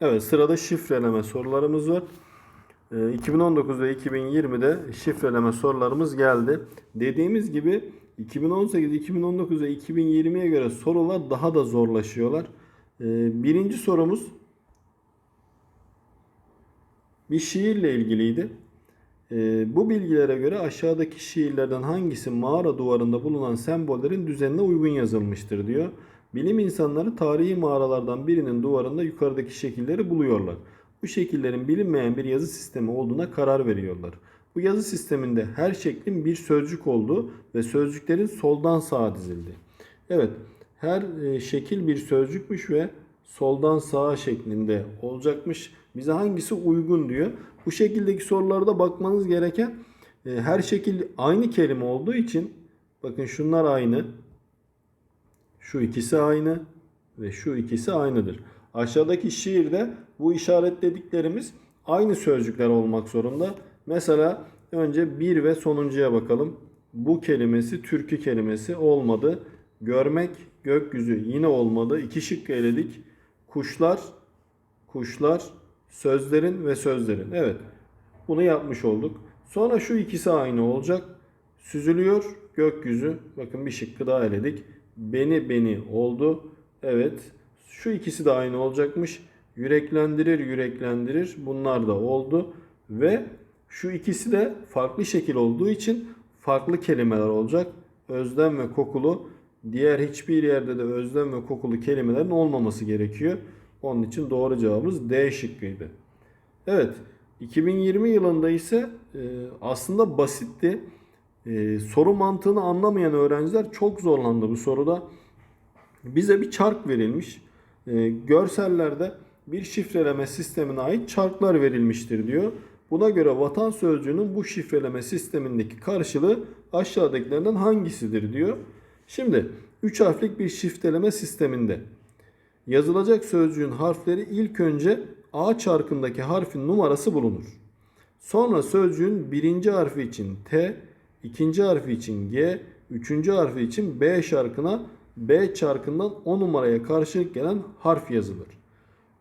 Evet sırada şifreleme sorularımız var. Ee, 2019 ve 2020'de şifreleme sorularımız geldi. Dediğimiz gibi 2018, 2019 ve 2020'ye göre sorular daha da zorlaşıyorlar. Ee, Birinci sorumuz bir şiirle ilgiliydi. Ee, bu bilgilere göre aşağıdaki şiirlerden hangisi mağara duvarında bulunan sembollerin düzenine uygun yazılmıştır diyor. Bilim insanları tarihi mağaralardan birinin duvarında yukarıdaki şekilleri buluyorlar. Bu şekillerin bilinmeyen bir yazı sistemi olduğuna karar veriyorlar. Bu yazı sisteminde her şeklin bir sözcük olduğu ve sözcüklerin soldan sağa dizildi. Evet, her e, şekil bir sözcükmüş ve soldan sağa şeklinde olacakmış. Bize hangisi uygun diyor. Bu şekildeki sorularda bakmanız gereken e, her şekil aynı kelime olduğu için bakın şunlar aynı. Şu ikisi aynı ve şu ikisi aynıdır. Aşağıdaki şiirde bu işaretlediklerimiz aynı sözcükler olmak zorunda. Mesela önce bir ve sonuncuya bakalım. Bu kelimesi türkü kelimesi olmadı. Görmek, gökyüzü yine olmadı. İki şık eledik. Kuşlar, kuşlar, sözlerin ve sözlerin. Evet. Bunu yapmış olduk. Sonra şu ikisi aynı olacak. Süzülüyor gökyüzü. Bakın bir şıkkı daha eledik. Beni beni oldu. Evet. Şu ikisi de aynı olacakmış. Yüreklendirir yüreklendirir. Bunlar da oldu. Ve şu ikisi de farklı şekil olduğu için farklı kelimeler olacak. Özlem ve kokulu. Diğer hiçbir yerde de özlem ve kokulu kelimelerin olmaması gerekiyor. Onun için doğru cevabımız D şıkkıydı. Evet. 2020 yılında ise e, aslında basitti. E, soru mantığını anlamayan öğrenciler çok zorlandı bu soruda. Bize bir çark verilmiş. E, görsellerde bir şifreleme sistemine ait çarklar verilmiştir diyor. Buna göre vatan sözcüğünün bu şifreleme sistemindeki karşılığı aşağıdakilerden hangisidir diyor. Şimdi 3 harflik bir şifreleme sisteminde yazılacak sözcüğün harfleri ilk önce A çarkındaki harfin numarası bulunur. Sonra sözcüğün birinci harfi için T, ikinci harfi için G, üçüncü harfi için B şarkına B çarkından o numaraya karşılık gelen harf yazılır.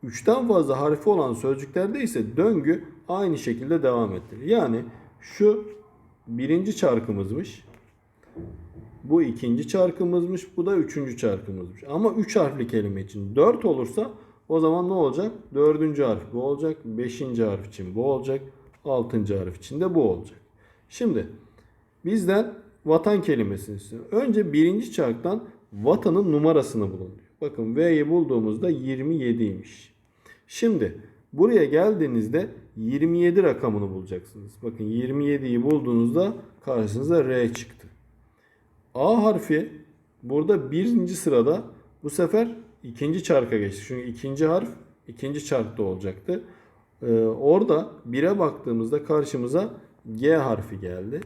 Üçten fazla harfi olan sözcüklerde ise döngü aynı şekilde devam ettirir. Yani şu birinci çarkımızmış. Bu ikinci çarkımızmış. Bu da üçüncü çarkımızmış. Ama üç harfli kelime için dört olursa o zaman ne olacak? Dördüncü harf bu olacak. Beşinci harf için bu olacak. Altıncı harf için de bu olacak. Şimdi bizden vatan kelimesini istiyor. Önce birinci çarktan vatanın numarasını diyor. Bakın V'yi bulduğumuzda 27'ymiş. Şimdi buraya geldiğinizde 27 rakamını bulacaksınız. Bakın 27'yi bulduğunuzda karşınıza R çıktı. A harfi burada birinci sırada bu sefer ikinci çarka geçti. Çünkü ikinci harf ikinci çarkta olacaktı. Ee, orada 1'e baktığımızda karşımıza G harfi geldi.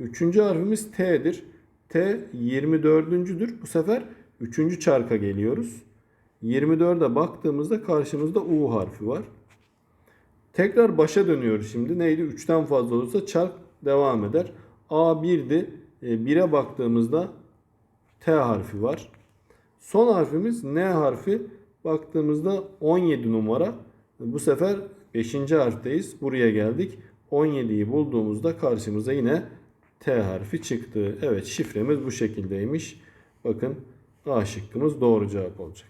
Üçüncü harfimiz T'dir. T 24.'dür. Bu sefer üçüncü çarka geliyoruz. 24'e baktığımızda karşımızda U harfi var. Tekrar başa dönüyoruz şimdi. Neydi? 3'ten fazla olursa çark devam eder. A1'di. 1'e baktığımızda T harfi var. Son harfimiz N harfi. Baktığımızda 17 numara. Bu sefer 5. harfteyiz. Buraya geldik. 17'yi bulduğumuzda karşımıza yine T harfi çıktı. Evet şifremiz bu şekildeymiş. Bakın A şıkkımız doğru cevap olacak.